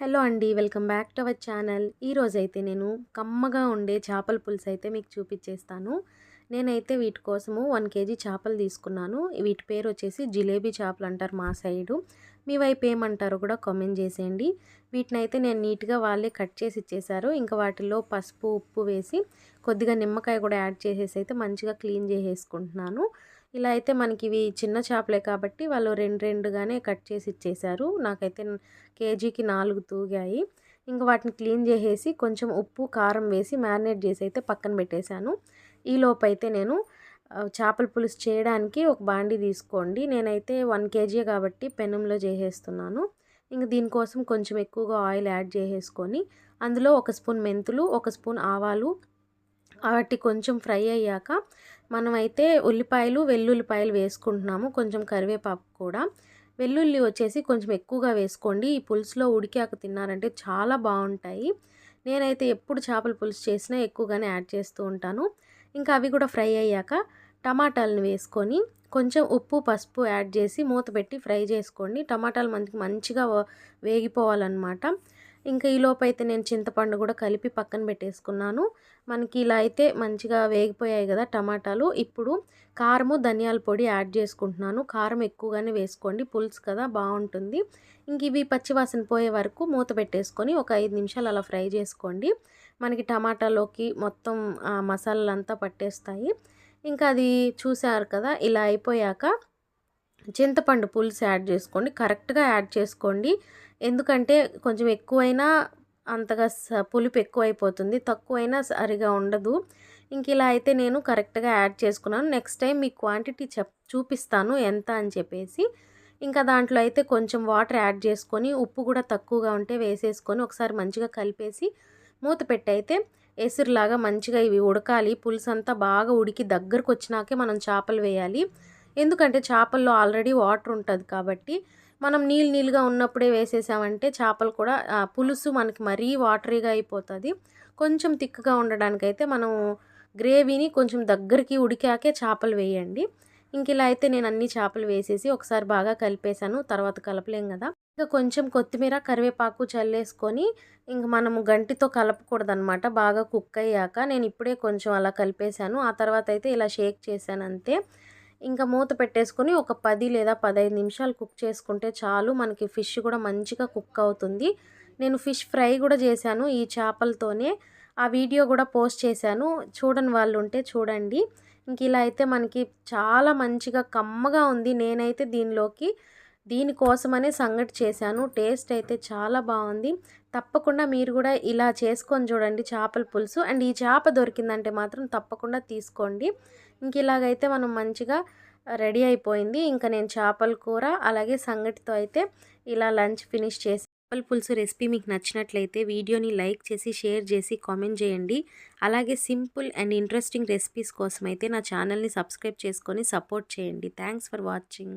Hello అండి welcome back to our channel. ఈరోజైతే నేను కమ్మగా ఉండే చేపల పులుసు అయితే మీకు చూపించేస్తాను నేనైతే వీటి కోసము వన్ కేజీ చేపలు తీసుకున్నాను. వీటి పేరు వచ్చేసి జిలేబీ చేపలు అంటారు మా సైడు. మీ వైపు ఏమంటారో కూడా కామెంట్ చేసేయండి. వీటిని అయితే నేను నీట్గా వాళ్ళే కట్ చేసి ఇచ్చేసారు ఇంకా వాటిలో పసుపు ఉప్పు వేసి కొద్దిగా నిమ్మకాయ కూడా యాడ్ చేసేసి అయితే మంచిగా క్లీన్ చేసేసుకుంటున్నాను. ఇలా అయితే మనకి ఇవి చిన్న చేపలే కాబట్టి వాళ్ళు రెండు రెండుగానే కట్ చేసి ఇచ్చేసారు. నాకైతే కేజీకి నాలుగు తూగాయి. ఇంకా వాటిని క్లీన్ చేసేసి కొంచెం ఉప్పు కారం వేసి మ్యారినేట్ చేసి అయితే పక్కన పెట్టేశాను. ఈలోపు అయితే నేను చేపల పులుసు చేయడానికి ఒక బాండి తీసుకోండి. నేనైతే వన్ కేజీ కాబట్టి పెనంలో చేసేస్తున్నాను. ఇంక దీనికోసం కొంచెం ఎక్కువగా ఆయిల్ యాడ్ చేసేసుకొని అందులో ఒక స్పూన్ మెంతులు ఒక స్పూన్ ఆవాలు వాటి కొంచెం ఫ్రై అయ్యాక మనమైతే ఉల్లిపాయలు వెల్లుల్లిపాయలు వేసుకుంటున్నాము. కొంచెం కరివేపాకు కూడా. వెల్లుల్లి వచ్చేసి కొంచెం ఎక్కువగా వేసుకోండి. ఈ పులుసులో ఉడికాక తిన్నారంటే చాలా బాగుంటాయి. నేనైతే ఎప్పుడు చేపల పులుసు చేసినా ఎక్కువగానే యాడ్ చేస్తూ ఉంటాను. ఇంకా అవి కూడా ఫ్రై అయ్యాక టమాటాలను వేసుకొని కొంచెం ఉప్పు పసుపు యాడ్ చేసి మూత పెట్టి ఫ్రై చేసుకోండి. టమాటాలు మనకి మంచిగా వేగిపోవాలన్నమాట. ఇంకా ఈలోపు అయితే నేను చింతపండు కూడా కలిపి పక్కన పెట్టేసుకున్నాను. మనకి ఇలా అయితే మంచిగా వేగిపోయాయి కదా టమాటాలు. ఇప్పుడు కారము ధనియాల పొడి యాడ్ చేసుకుంటున్నాను. కారం ఎక్కువగానే వేసుకోండి. పులుసు కదా బాగుంటుంది. ఇంక ఇవి పచ్చివాసన పోయే వరకు మూత పెట్టేసుకొని ఒక ఐదు నిమిషాలు అలా ఫ్రై చేసుకోండి. మనకి టమాటాలోకి మొత్తం మసాలాలంతా పట్టేస్తాయి. ఇంకా అది చూసారు కదా ఇలా అయిపోయాక చింతపండు పులుసు యాడ్ చేసుకోండి. కరెక్ట్గా యాడ్ చేసుకోండి. ఎందుకంటే కొంచెం ఎక్కువైనా అంతగా పులుపు ఎక్కువైపోతుంది. తక్కువైనా సరిగా ఉండదు. ఇంక ఇలా అయితే నేను కరెక్ట్గా యాడ్ చేసుకున్నాను. నెక్స్ట్ టైం మీ క్వాంటిటీ చెప్ చూపిస్తాను ఎంత అని చెప్పేసి. ఇంకా దాంట్లో అయితే కొంచెం వాటర్ యాడ్ చేసుకొని ఉప్పు కూడా తక్కువగా ఉంటే వేసేసుకొని ఒకసారి మంచిగా కలిపేసి మూత పెట్టి అయితే ఎసురులాగా మంచిగా ఇవి ఉడకాలి. పులుసు అంతా బాగా ఉడికి దగ్గరకు వచ్చినాకే మనం చేపలు వేయాలి. ఎందుకంటే చేపల్లో ఆల్రెడీ వాటర్ ఉంటుంది కాబట్టి మనం నీళ్ళు నీళ్ళుగా ఉన్నప్పుడే వేసేసామంటే చేపలు కూడా పులుసు మనకి మరీ వాటరీగా అయిపోతుంది. కొంచెం తిక్కగా ఉండడానికైతే మనం గ్రేవీని కొంచెం దగ్గరికి ఉడికాకే చేపలు వేయండి. ఇంక ఇలా అయితే నేను అన్ని చేపలు వేసేసి ఒకసారి బాగా కలిపేశాను తర్వాత కలపలేం కదా. ఇంకా కొంచెం కొత్తిమీర కరివేపాకు చల్లేసుకొని ఇంక మనము గంటితో కలపకూడదనమాట బాగా కుక్ అయ్యాక. నేను ఇప్పుడే కొంచెం అలా కలిపేశాను ఆ తర్వాత అయితే ఇలా షేక్ చేశాను అంతే. ఇంకా మూత పెట్టేసుకొని ఒక పది లేదా పదహైదు నిమిషాలు కుక్ చేసుకుంటే చాలు. మనకి ఫిష్ కూడా మంచిగా కుక్ అవుతుంది. నేను ఫిష్ ఫ్రై కూడా చేశాను ఈ చేపలతోనే. ఆ వీడియో కూడా పోస్ట్ చేశాను. చూడని వాళ్ళు ఉంటే చూడండి. ఇంక ఇలా అయితే మనకి చాలా మంచిగా కమ్మగా ఉంది. నేనైతే దీనిలోకి దీనికోసమనే సంగటి చేశాను. టేస్ట్ అయితే చాలా బాగుంది. తప్పకుండా మీరు కూడా ఇలా చేసుకొని చూడండి చేపల పులుసు. అండ్ ఈ చేప దొరికిందంటే మాత్రం తప్పకుండా తీసుకోండి. ఇంక ఇలాగైతే మనం మంచిగా రెడీ అయిపోయింది. ఇంకా నేను చేపల కూర అలాగే సంగటితో అయితే ఇలా లంచ్ ఫినిష్ చేసి చేపల పులుసు రెసిపీ మీకు నచ్చినట్లయితే వీడియోని లైక్ చేసి షేర్ చేసి కామెంట్ చేయండి. అలాగే సింపుల్ అండ్ ఇంట్రెస్టింగ్ రెసిపీస్ కోసం అయితే నా ఛానల్ని సబ్స్క్రైబ్ చేసుకొని సపోర్ట్ చేయండి. Thanks for watching.